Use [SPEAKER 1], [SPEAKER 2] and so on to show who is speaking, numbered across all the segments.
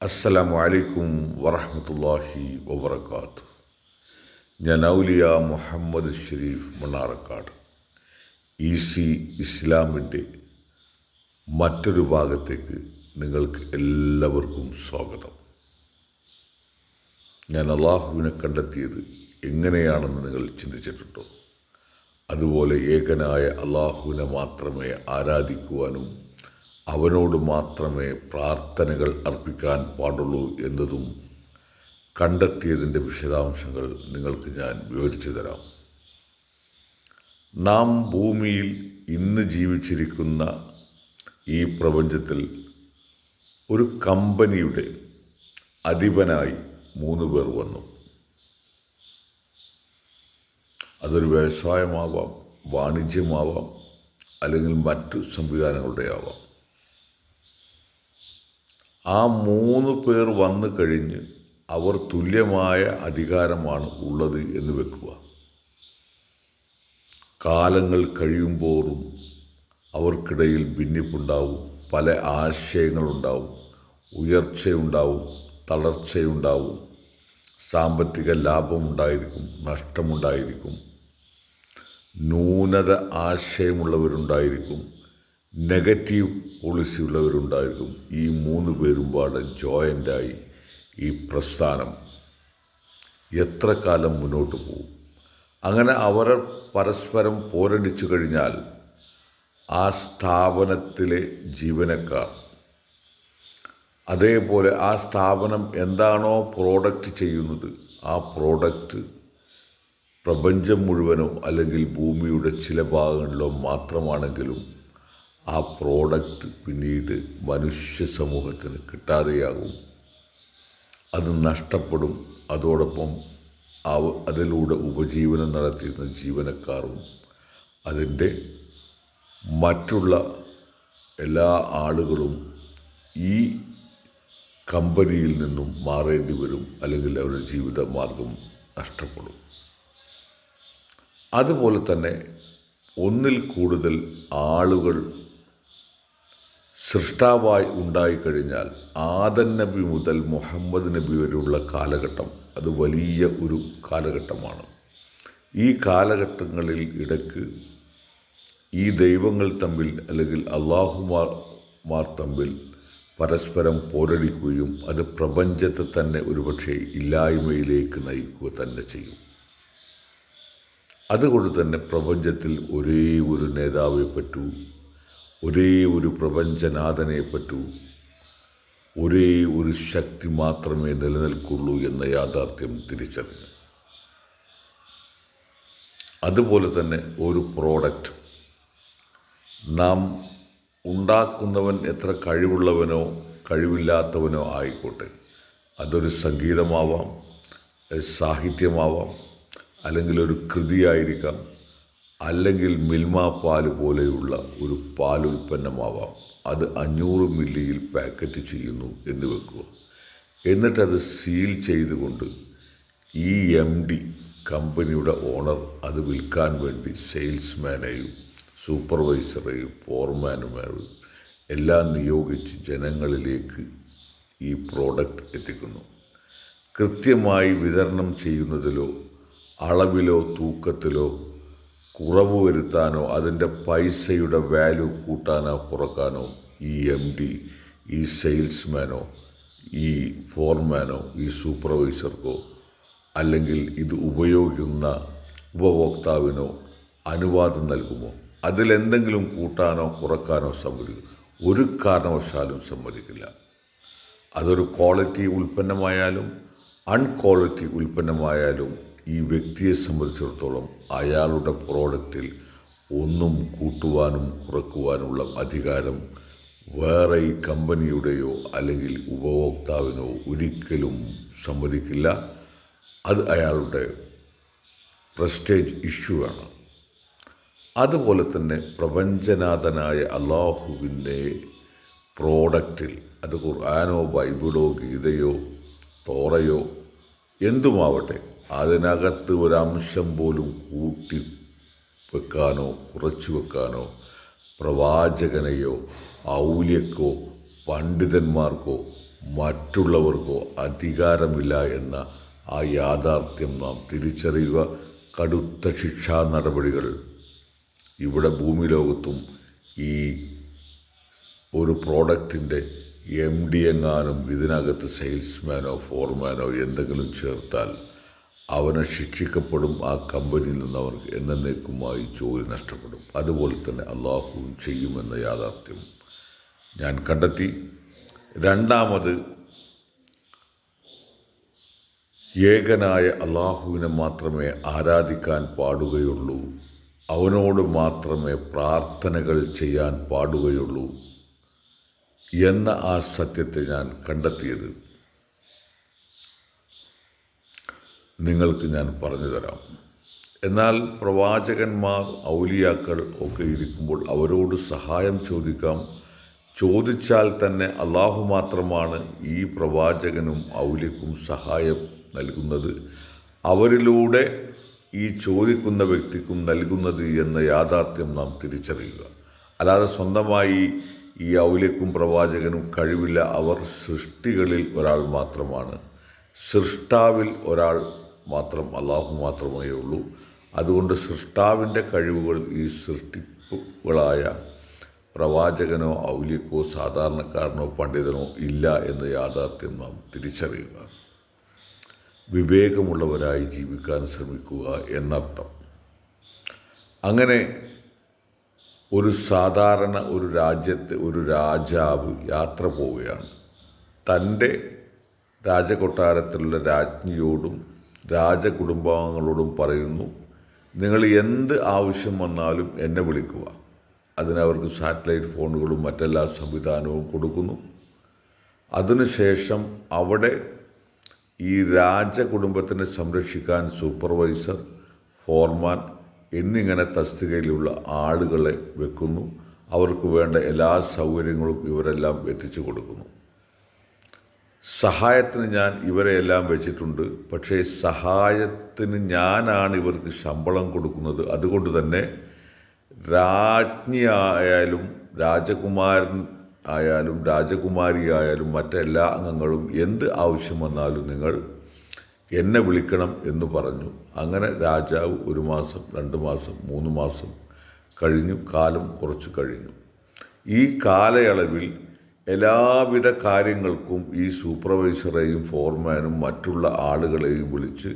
[SPEAKER 1] അസ്സലാമു അലൈക്കും വറഹമത്തല്ലാഹി വബർക്കാത്തു ഞാൻ ഔലിയ മുഹമ്മദ് ഷരീഫ് മണ്ണാറക്കാട് ഇ സി ഇസ്ലാമിന്റെ മറ്റൊരു ഭാഗത്തേക്ക് നിങ്ങൾക്ക് എല്ലാവർക്കും സ്വാഗതം. ഞാൻ അള്ളാഹുവിനെ കണ്ടെത്തിയത് എങ്ങനെയാണെന്ന് നിങ്ങൾ ചിന്തിച്ചിട്ടുണ്ടോ? അതുപോലെ ഏകനായ അള്ളാഹുവിനെ മാത്രമേ ആരാധിക്കുവാനും അവനോട് മാത്രമേ പ്രാർത്ഥനകൾ അർപ്പിക്കാൻ പാടുള്ളൂ എന്നതും കണ്ടെത്തിയതിന്റെ വിശദാംശങ്ങൾ നിങ്ങൾക്ക് ഞാൻ വിവരിച്ചു തരാം. നാം ഭൂമിയിൽ ഇന്ന് ജീവിച്ചിരിക്കുന്ന ഈ പ്രപഞ്ചത്തിൽ ഒരു കമ്പനിയുടെ അധിപനായി മൂന്ന് പേർ വന്നു. അതൊരു വ്യവസായമാവാം വാണിജ്യമാവാം അല്ലെങ്കിൽ മറ്റു സംവിധാനങ്ങളുടെ ആവാം ആ മൂന്ന് പേർ വന്നു കഴിഞ്ഞ് അവർ തുല്യമായ അധികാരമാണ് ഉള്ളത് എന്ന് വെക്കുക. കാലങ്ങൾ കഴിയുമ്പോറും അവർക്കിടയിൽ ഭിന്നിപ്പുണ്ടാവും പല ആശയങ്ങളുണ്ടാവും ഉയർച്ചയുണ്ടാവും തളർച്ചയുണ്ടാവും സാമ്പത്തിക ലാഭമുണ്ടായിരിക്കും നഷ്ടമുണ്ടായിരിക്കും ന്യൂനത ആശയമുള്ളവരുണ്ടായിരിക്കും നെഗറ്റീവ് പോളിസി ഉള്ളവരുണ്ടായിരിക്കും. ഈ മൂന്ന് പേരും പാടെ ജോയിന്റായി ഈ പ്രസ്ഥാനം. എത്ര കാലം മുന്നോട്ട് പോകും? അങ്ങനെ അവർ പരസ്പരം പോരടിച്ചു കഴിഞ്ഞാൽ ആ സ്ഥാപനത്തിലെ ജീവനക്കാർ അതേപോലെ ആ സ്ഥാപനം എന്താണോ പ്രോഡക്റ്റ് ചെയ്യുന്നത് ആ പ്രോഡക്റ്റ് പ്രപഞ്ചം മുഴുവനോ അല്ലെങ്കിൽ ഭൂമിയുടെ ചില ഭാഗങ്ങളിലോ മാത്രമാണെങ്കിലും ആ പ്രോഡക്റ്റ് പിന്നീട് മനുഷ്യ സമൂഹത്തിന് കിട്ടാതെയാകും. അത് നഷ്ടപ്പെടും. അതോടൊപ്പം അവ അതിലൂടെ ഉപജീവനം നടത്തിയിരുന്ന ജീവനക്കാരും അതിന്റെ മറ്റുള്ള എല്ലാ ആളുകളും ഈ കമ്പനിയിൽ നിന്നും മാറേണ്ടി വരും. അല്ലെങ്കിൽ അവരുടെ ജീവിത മാർഗം നഷ്ടപ്പെടും. അതുപോലെ തന്നെ ഒന്നിൽ കൂടുതൽ ആളുകൾ സൃഷ്ടാവായി ഉണ്ടായിക്കഴിഞ്ഞാൽ ആദൻ നബി മുതൽ മുഹമ്മദ് നബി വരെയുള്ള കാലഘട്ടം അത് വലിയ ഒരു കാലഘട്ടമാണ്. ഈ കാലഘട്ടങ്ങളിൽ ഇടയ്ക്ക് ഈ ദൈവങ്ങൾ തമ്മിൽ അല്ലെങ്കിൽ അള്ളാഹുമാർ മാർ തമ്മിൽ പരസ്പരം പോരടിക്കുകയും അത് പ്രപഞ്ചത്തെ തന്നെ ഒരുപക്ഷെ ഇല്ലായ്മയിലേക്ക് നയിക്കുക തന്നെ ചെയ്യും. അതുകൊണ്ട് തന്നെ പ്രപഞ്ചത്തിൽ ഒരേ ഒരു നേതാവെ പറ്റൂ. ഒരേ ഒരു പ്രപഞ്ചനാഥനെ പറ്റൂ ഒരേ ഒരു ശക്തി മാത്രമേ നിലനിൽക്കുള്ളൂ എന്ന യാഥാർത്ഥ്യം തിരിച്ചറിഞ്ഞു. അതുപോലെ തന്നെ ഒരു പ്രോഡക്റ്റ്. നാം ഉണ്ടാക്കുന്നവൻ എത്ര കഴിവുള്ളവനോ കഴിവില്ലാത്തവനോ ആയിക്കോട്ടെ. അതൊരു സംഗീതമാവാം സാഹിത്യമാവാം അല്ലെങ്കിൽ ഒരു കൃതിയായിരിക്കാം. അല്ലെങ്കിൽ മിൽമ പാൽ പോലെയുള്ള ഒരു പാലുൽപ്പന്നമാവാം അത് അഞ്ഞൂറ് മില്ലിയിൽ പാക്കറ്റ് ചെയ്യുന്നു എന്ന് വെക്കുക. എന്നിട്ടത് സീൽ ചെയ്തുകൊണ്ട് ഈ എം ഡി കമ്പനിയുടെ ഓണർ അത് വിൽക്കാൻ വേണ്ടി സെയിൽസ്മാനെയും സൂപ്പർവൈസറെയും ഫോർമാനുമാരും എല്ലാം നിയോഗിച്ച് ജനങ്ങളിലേക്ക് ഈ പ്രോഡക്റ്റ് എത്തിക്കുന്നു. കൃത്യമായി വിതരണം ചെയ്യുന്നതിലോ അളവിലോ തൂക്കത്തിലോ കുറവ് വരുത്താനോ അതിന്റെ പൈസയുടെ വാല്യൂ കൂട്ടാനോ കുറക്കാനോ ഈ എം ഡി ഈ സെയിൽസ്മാനോ ഈ ഫോർമാനോ ഈ സൂപ്പർവൈസർക്കോ അല്ലെങ്കിൽ ഇത് ഉപയോഗിക്കുന്ന ഉപഭോക്താവിനോ അനുവാദം നൽകുമോ? അതിലെന്തെങ്കിലും കൂട്ടാനോ കുറക്കാനോ സമ്മതിക്കും ഒരു കാരണവശാലും സമ്മതിക്കില്ല. അതൊരു ക്വാളിറ്റി ഉൽപ്പന്നമായാലും അൺക്വാളിറ്റി ഉൽപ്പന്നമായാലും ഈ വ്യക്തിയെ സംബന്ധിച്ചിടത്തോളം അയാളുടെ പ്രോഡക്റ്റിൽ ഒന്നും കൂട്ടുവാനും കുറക്കുവാനുള്ള അധികാരം വേറെ ഈ കമ്പനിയുടെയോ അല്ലെങ്കിൽ ഉപഭോക്താവിനോ ഒരിക്കലും സമ്മതിക്കില്ല. അത് അയാളുടെ പ്രസ്റ്റേജ് ഇഷ്യൂ ആണ്. അതുപോലെ തന്നെ പ്രപഞ്ചനാഥനായ അള്ളാഹുവിന്റെ പ്രോഡക്റ്റിൽ അത് ഖുർആാനോ ബൈബിളോ ഗീതയോ തോറയോ എന്തുമാവട്ടെ അതിനകത്ത് ഒരംശം പോലും കൂട്ടി വെക്കാനോ കുറച്ചു വെക്കാനോ പ്രവാചകനെയോ ഔലിയക്കോ പണ്ഡിതന്മാർക്കോ മറ്റുള്ളവർക്കോ അധികാരമില്ല എന്ന ആ യാഥാർത്ഥ്യം നാം തിരിച്ചറിയുക. കടുത്ത ശിക്ഷാ നടപടികൾ. ഇവിടെ ഭൂമി ലോകത്തും ഈ ഒരു പ്രോഡക്റ്റിന്റെ എം ഡി എങ്ങാനും ഇതിനകത്ത് സെയിൽസ്മാനോ ഫോർമാനോ എന്തെങ്കിലും ചേർത്താൽ അവനെ ശിക്ഷിക്കപ്പെടും ആ കമ്പനിയിൽ നിന്ന് അവർക്ക് എന്നേക്കുമായി ജോലി നഷ്ടപ്പെടും. അതുപോലെ തന്നെ അള്ളാഹു ചെയ്യുമെന്ന യാഥാർത്ഥ്യം ഞാൻ കണ്ടെത്തി. രണ്ടാമത് ഏകനായ അള്ളാഹുവിനെ മാത്രമേ ആരാധിക്കാൻ പാടുകയുള്ളൂ. അവനോട് മാത്രമേ പ്രാർത്ഥനകൾ ചെയ്യാൻ പാടുകയുള്ളൂ എന്ന ആ സത്യത്തെ ഞാൻ കണ്ടെത്തിയത്. നിങ്ങൾക്ക് ഞാൻ പറഞ്ഞു തരാം എന്നാൽ പ്രവാചകന്മാർ ഔലിയാക്കൾ ഒക്കെ ഇരിക്കുമ്പോൾ അവരോട് സഹായം ചോദിക്കാം. ചോദിച്ചാൽ തന്നെ അള്ളാഹു മാത്രമാണ് ഈ പ്രവാചകനും ഔലിക്കും സഹായം നൽകുന്നത്. അവരിലൂടെ ഈ ചോദിക്കുന്ന വ്യക്തിക്കും നൽകുന്നത് എന്ന യാഥാർത്ഥ്യം നാം തിരിച്ചറിയുക. അല്ലാതെ സ്വന്തമായി ഈ ഔലിക്കും പ്രവാചകനും കഴിവില്ല. അവർ സൃഷ്ടികളിൽ ഒരാൾ മാത്രമാണ്. സൃഷ്ടാവിൽ ഒരാൾ മാത്രം അള്ളാഹു മാത്രമേ ഉള്ളൂ. അതുകൊണ്ട് സൃഷ്ടാവിന്റെ കഴിവുകൾ ഈ സൃഷ്ടിപ്പുകളായ പ്രവാചകനോ ഔലിക്കോ സാധാരണക്കാരനോ പണ്ഡിതനോ ഇല്ല എന്ന യാഥാർത്ഥ്യം നാം തിരിച്ചറിയുക. വിവേകമുള്ളവരായി ജീവിക്കാൻ ശ്രമിക്കുക എന്നർത്ഥം. അങ്ങനെ ഒരു സാധാരണ ഒരു രാജ്യത്തെ ഒരു രാജാവ് യാത്ര പോവുകയാണ്. തന്റെ രാജകൊട്ടാരത്തിലുള്ള രാജ്ഞിയോടും രാജകുടുംബാംഗങ്ങളോടും പറയുന്നു നിങ്ങൾ എന്ത് ആവശ്യം വന്നാലും എന്നെ വിളിക്കുക. അതിനവർക്ക് സാറ്റലൈറ്റ് ഫോണുകളും മറ്റെല്ലാ സംവിധാനവും കൊടുക്കുന്നു. അതിനുശേഷം അവിടെ ഈ രാജകുടുംബത്തിനെ സംരക്ഷിക്കാൻ സൂപ്പർവൈസർ ഫോർമാൻ എന്നിങ്ങനെ തസ്തികയിലുള്ള ആളുകളെ വെക്കുന്നു. അവർക്ക് വേണ്ട എല്ലാ സൗകര്യങ്ങളും ഇവരെല്ലാം എത്തിച്ചു കൊടുക്കുന്നു. സഹായത്തിന് ഞാൻ ഇവരെ എല്ലാം വെച്ചിട്ടുണ്ട്. പക്ഷേ സഹായത്തിന് ഞാനാണ് ഇവർക്ക് ശമ്പളം കൊടുക്കുന്നത്. അതുകൊണ്ട് തന്നെ രാജ്ഞിയായാലും രാജകുമാരൻ ആയാലും രാജകുമാരി ആയാലും മറ്റെല്ലാ അംഗങ്ങളും എന്ത് ആവശ്യം വന്നാലും നിങ്ങൾ എന്നെ വിളിക്കണം എന്ന് പറഞ്ഞു. അങ്ങനെ രാജാവ് ഒരു മാസം രണ്ട് മാസം മൂന്ന് മാസം കഴിഞ്ഞു. കാലം കുറച്ച് കഴിഞ്ഞു. ഈ കാലയളവിൽ എല്ലാവിധ കാര്യങ്ങൾക്കും ഈ സൂപ്പർവൈസറെയും ഫോർമാനും മറ്റുള്ള ആളുകളെയും വിളിച്ച്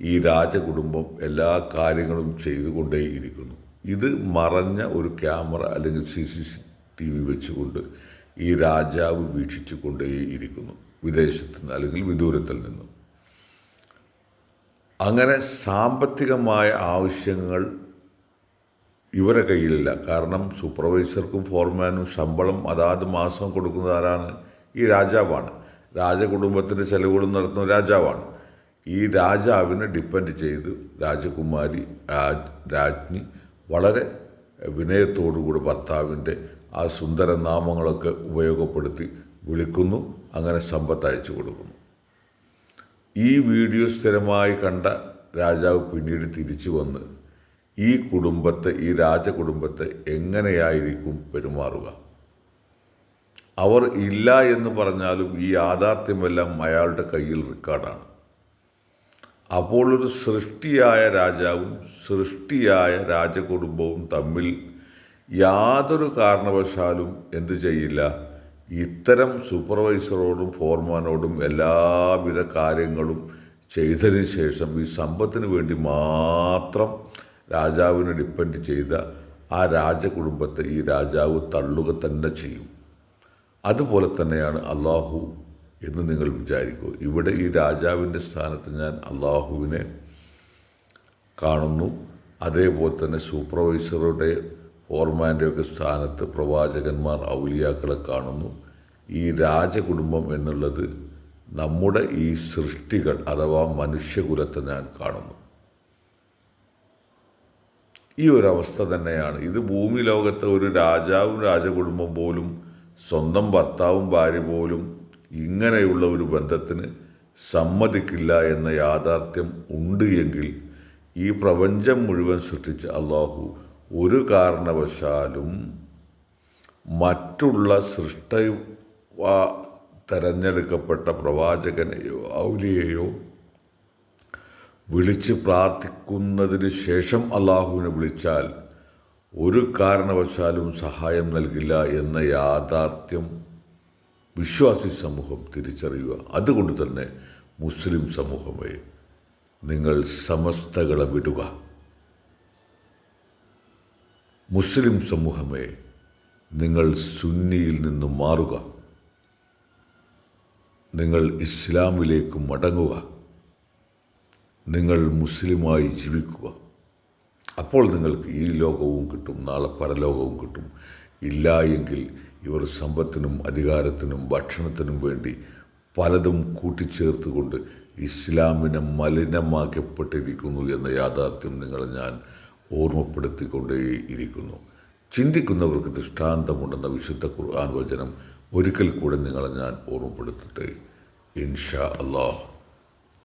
[SPEAKER 1] ഈ രാജകുടുംബം എല്ലാ കാര്യങ്ങളും ചെയ്തുകൊണ്ടേയിരിക്കുന്നു. ഇത് മറഞ്ഞ ഒരു ക്യാമറ അല്ലെങ്കിൽ സി സി ടി വി വെച്ചുകൊണ്ട് ഈ രാജാവ് വീക്ഷിച്ചു കൊണ്ടേയിരിക്കുന്നു വിദേശത്ത് നിന്ന് അല്ലെങ്കിൽ വിദൂരത്തിൽ നിന്നും. അങ്ങനെ സാമ്പത്തികമായ ആവശ്യങ്ങൾ ഇവരെ കയ്യിലില്ല. കാരണം സൂപ്പർവൈസർക്കും ഫോർമാനും ശമ്പളം അതാത് മാസം കൊടുക്കുന്നത് ആരാണ്? ഈ രാജാവാണ്. രാജകുടുംബത്തിന്റെ ചെലവുകളും നടത്തുന്ന രാജാവാണ്. ഈ രാജാവിനെ ഡിപ്പെൻഡ് ചെയ്ത് രാജകുമാരി രാജ് രാജ്ഞി വളരെ വിനയത്തോടുകൂടി ഭർത്താവിന്റെ ആ സുന്ദര നാമങ്ങളൊക്കെ ഉപയോഗപ്പെടുത്തി വിളിക്കുന്നു അങ്ങനെ സമ്പത്ത് അയച്ചു കൊടുക്കുന്നു. ഈ വീഡിയോ സ്ഥിരമായി കണ്ട രാജാവ് പിന്നീട് തിരിച്ചു വന്ന് ഈ കുടുംബത്തെ ഈ രാജകുടുംബത്തെ എങ്ങനെയായിരിക്കും പെരുമാറുക? അവർ ഇല്ല എന്ന് പറഞ്ഞാലും ഈ യാഥാർത്ഥ്യമെല്ലാം അയാളുടെ കയ്യിൽ റെക്കോർഡാണ് അപ്പോൾ ഒരു സൃഷ്ടിയായ രാജാവും സൃഷ്ടിയായ രാജകുടുംബവും തമ്മിൽ യാതൊരു കാരണവശാലും എന്തു ചെയ്യില്ല. ഇത്തരം സൂപ്പർവൈസറോടും ഫോർമാനോടും എല്ലാവിധ കാര്യങ്ങളും ചെയ്തതിന് ശേഷം ഈ സമ്പത്തിന് വേണ്ടി മാത്രം രാജാവിനെ ഡിപ്പെൻഡ് ചെയ്ത ആ രാജകുടുംബത്തെ ഈ രാജാവ് തള്ളുക തന്നെ ചെയ്യും. അതുപോലെ തന്നെയാണ് അള്ളാഹു എന്ന് നിങ്ങൾ വിചാരിക്കൂ. ഇവിടെ ഈ രാജാവിന്റെ സ്ഥാനത്ത് ഞാൻ അള്ളാഹുവിനെ കാണുന്നു. അതേപോലെ തന്നെ സൂപ്പർവൈസറുടെ ഫോർമാന്റെയൊക്കെ സ്ഥാനത്ത് പ്രവാചകന്മാർ ഔലിയാക്കളെ കാണുന്നു. ഈ രാജകുടുംബം എന്നുള്ളത് നമ്മുടെ ഈ സൃഷ്ടികൾ അഥവാ മനുഷ്യകുലത്തെ ഞാൻ കാണുന്നു. ഈ ഒരു അവസ്ഥ തന്നെയാണ്. ഇത് ഭൂമി ലോകത്തെ ഒരു രാജാവും രാജകുടുംബം പോലും സ്വന്തം ഭർത്താവും ഭാര്യ പോലും ഇങ്ങനെയുള്ള ഒരു ബന്ധത്തിന് സമ്മതിക്കില്ല എന്ന യാഥാർത്ഥ്യം ഉണ്ട് എങ്കിൽ ഈ പ്രപഞ്ചം മുഴുവൻ സൃഷ്ടിച്ച അള്ളാഹു ഒരു കാരണവശാലും മറ്റുള്ള സൃഷ്ട തെരഞ്ഞെടുക്കപ്പെട്ട പ്രവാചകനെയോ ഔലിയെയോ വിളിച്ച് പ്രാർത്ഥിക്കുന്നതിന് ശേഷം അള്ളാഹുവിനെ വിളിച്ചാൽ ഒരു കാരണവശാലും സഹായം നൽകില്ല എന്ന യാഥാർത്ഥ്യം വിശ്വാസി സമൂഹം തിരിച്ചറിയുക. അതുകൊണ്ട് തന്നെ മുസ്ലിം സമൂഹമേ നിങ്ങൾ സമസ്തകളെ വിടുക. മുസ്ലിം സമൂഹമേ നിങ്ങൾ സുന്നിയിൽ നിന്ന് മാറുക. നിങ്ങൾ ഇസ്ലാമിലേക്ക് മടങ്ങുക. നിങ്ങൾ മുസ്ലിമായി ജീവിക്കുക. അപ്പോൾ നിങ്ങൾക്ക് ഈ ലോകവും കിട്ടും നാളെ പരലോകവും കിട്ടും. ഇല്ല എങ്കിൽ ഇവർ സമ്പത്തിനും അധികാരത്തിനും ഭക്ഷണത്തിനും വേണ്ടി പലതും കൂട്ടിച്ചേർത്തുകൊണ്ട് ഇസ്ലാമിനെ മലിനമാക്കപ്പെട്ടിരിക്കുന്നു എന്ന യാഥാർത്ഥ്യം നിങ്ങൾ ഞാൻ ഓർമ്മപ്പെടുത്തിക്കൊണ്ടേ ഇരിക്കുന്നു ചിന്തിക്കുന്നവർക്ക് ദൃഷ്ടാന്തമുണ്ടെന്ന വിശുദ്ധ ഖുർആൻ വചനം ഒരിക്കൽ കൂടെ നിങ്ങളെ ഞാൻ ഓർമ്മപ്പെടുത്തട്ടെ. ഇൻഷാ അള്ളാഹ്